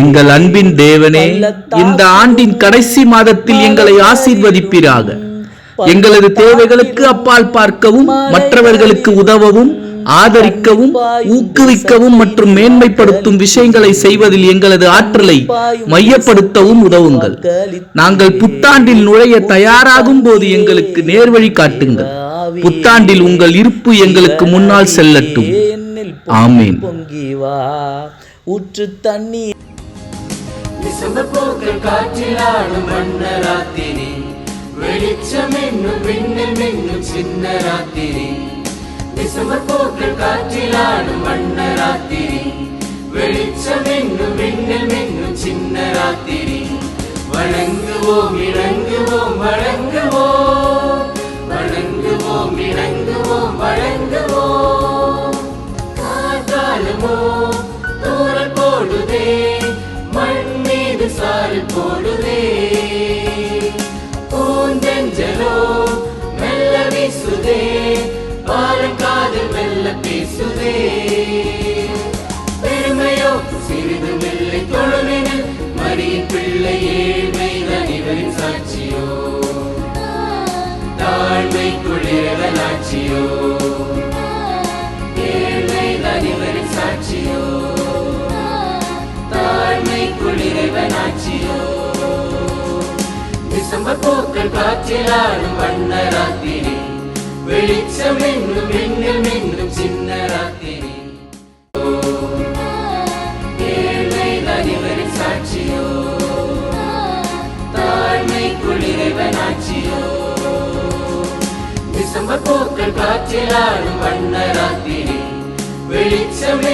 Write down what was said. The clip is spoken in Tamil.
எங்கள் அன்பின் தேவனே இந்த ஆண்டின் கடைசி மாதத்தில் எங்களை ஆசீர்வதிப்பீராக. எங்களது தேவைகளுக்கு அப்பால் பார்க்கவும் மற்றவர்களுக்கு உதவவும் ஆதரிக்கவும் ஊக்குவிக்கவும் மற்றும் மேன்மைப்படுத்தும் விஷயங்களை செய்வதில் எங்களது ஆற்றலை மையப்படுத்தவும் உதவுங்கள். நாங்கள் புத்தாண்டில் நுழைய தயாராகும் போது எங்களுக்கு நேர்வழி காட்டுங்கள். புத்தாண்டில் உங்கள் இருப்பு எங்களுக்கு முன்னால் செல்லட்டும். ஆமென். பொங்கி வா ஊற்று தண்ணீர். டிசம்பர் பூக்கள் காற்றிலாடும் வண்ண ராத்திரி வெளிச்சம் என்னும் விண்ணில் மின்னும் சின்ன ராத்திரி. டிசம்பர் பூக்கள் காற்றிலாடும் வண்ண ராத்திரி வெளிச்சம் என்னும் விண்ணில் மின்னும் சின்ன ராத்திரி. வணங்குவோம் இணங்குவோம் வணங்குவோம் வணங்குவோம் இணங்குவோம் வணங்குவோம் சாரல் பூந்தெஞ்சலோ மெல்ல வீசுதே. பாலக்காது மெல்ல பேசுதே. பெருமையோ சிறிது மெல்லை தொழுவினில் மரியின் பிள்ளை ஏழ்மைதான் இவரின் சாட்சியோ. தாழ்மை குளிரலாட்சியோ ஏழ்மைதான் இவரின் சாட்சியோ. தாழ்மை குளிரவனாட்சியோ டிசம்பர் பூக்கள் காற்றிலாடும் வண்ண ராத்திரி வெளிச்சம் என்னும் மின்னல் மின்னும் சின்ன ராத்திரி ஏழ்மைதான் இவரின் சாட்சியோ. தாழ்மை குளிரவனாட்சியோ டிசம்பர் பூக்கள் காற்றிலாடும் வண்ண ராத்திரி வெளிச்சம்